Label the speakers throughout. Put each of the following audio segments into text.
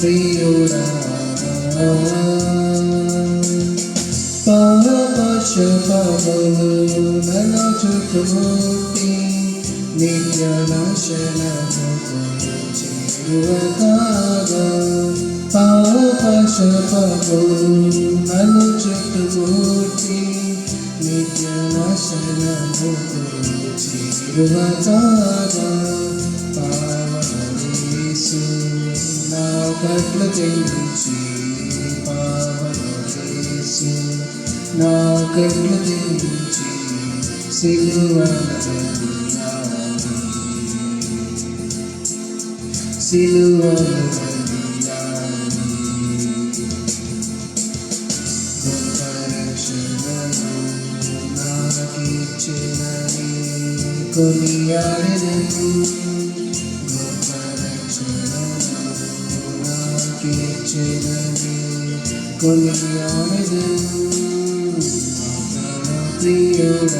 Speaker 1: দিও না পাশ পাগল মেলা চতুর্থী নিত্যনাশন পাশ পাগল মেলা চতুর্থী নিত্যনাশন চিরকারা পা పావనీసు నా కట్లు తెంచి చేసి నా కట్లు తెంచి సిలువను సిలువను గొప్ప రక్షణను నాకిచ్చినని కొనియాడెదను പൊലിയാണിത് പ്രിയോട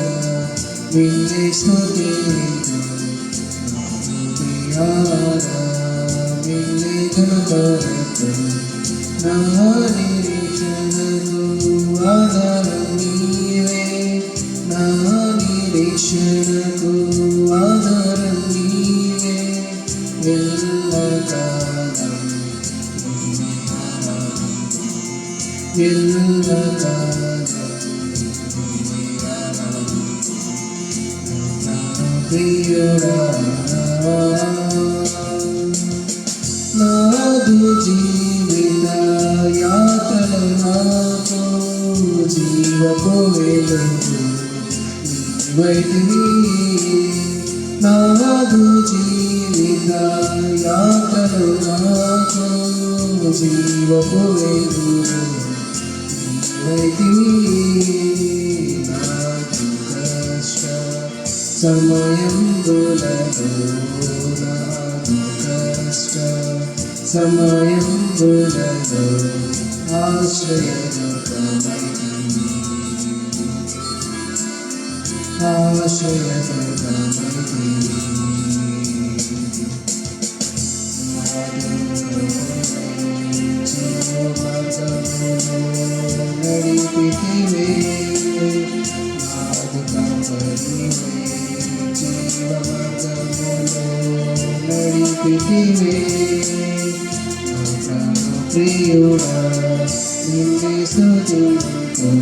Speaker 1: നിന്നെ സ്തുതിക്കും പ്രിയാട നിന്നെ ഗണപരത്ത് നാനിരീക്ഷണതു അതാണ് നീവേ നാനിരീക്ഷണതു నాదు జీవిత యాత్రలు నాకు జీవపు నీవైతివి నాదు జీవిత యాత్రలు నాకు జీవపు సమయం నాకు కష్ట సమయం ఆశ్రయ నడిపితివే പ്രിയുടാ നിന്നെ സ്തുതിക്കും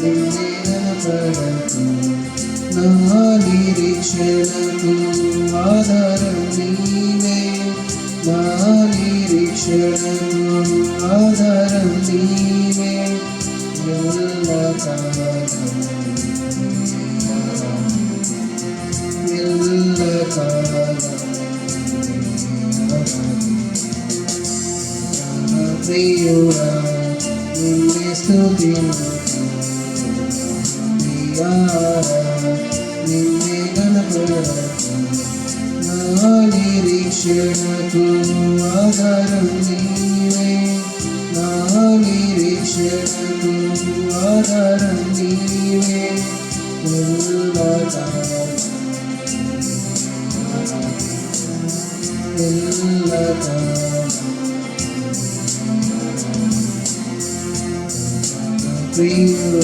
Speaker 1: നിന്നെ നടത്തും നാലിരീക്ഷണവും ആധാരം നീനേ നാലിരീക്ഷണവും ആധാരം നീനേ എല്ലാ കാലം ದೇವರ ನಿನ್ನೆ ಸ್ತುತಿ ನಿನ್ನೆ ಗಣಪಡ ನಿರೀಕ್ಷಣಕು ಆಧಾರಂ ನೀವೇ ನಾ ನಿರೀಕ್ಷಣಕು ಆಧಾರಂ ನೀವೇ ಎಲ್ಲ feel.